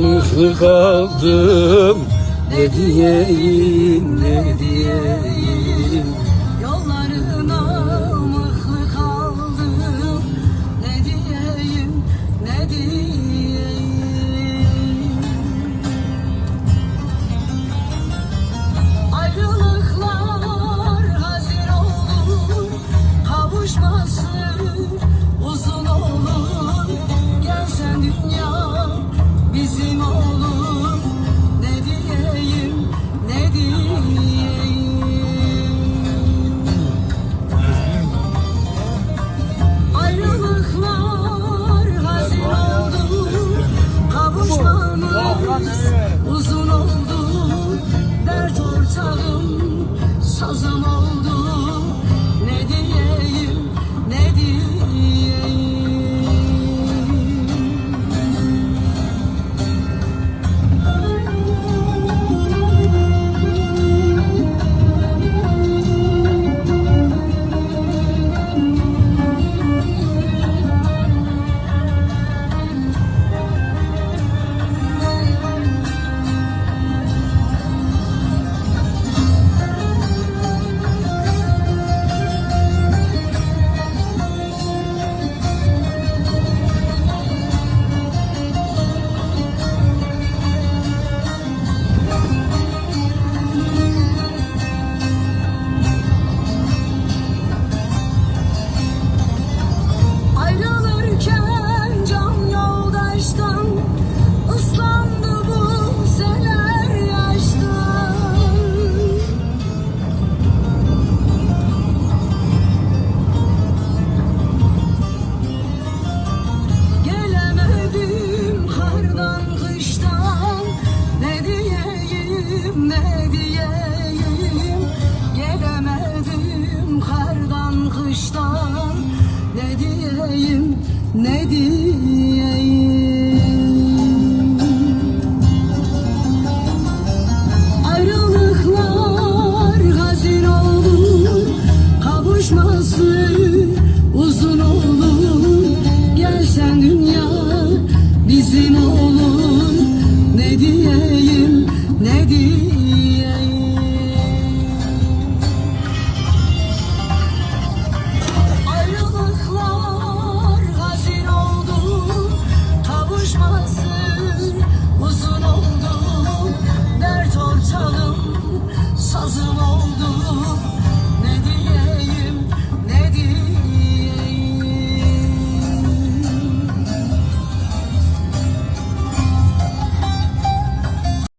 Yalnızlık aldım ne diyeyim ne diyeyim? Uzun oldu dert ortağım Sazım oldu. ne Gelemedim kardan kıştan. Ne diyeyim? Ne hazin olur. Kavuşması uzun olur. Gelsen dünya bizim olur. Ne diyeyim? nedir?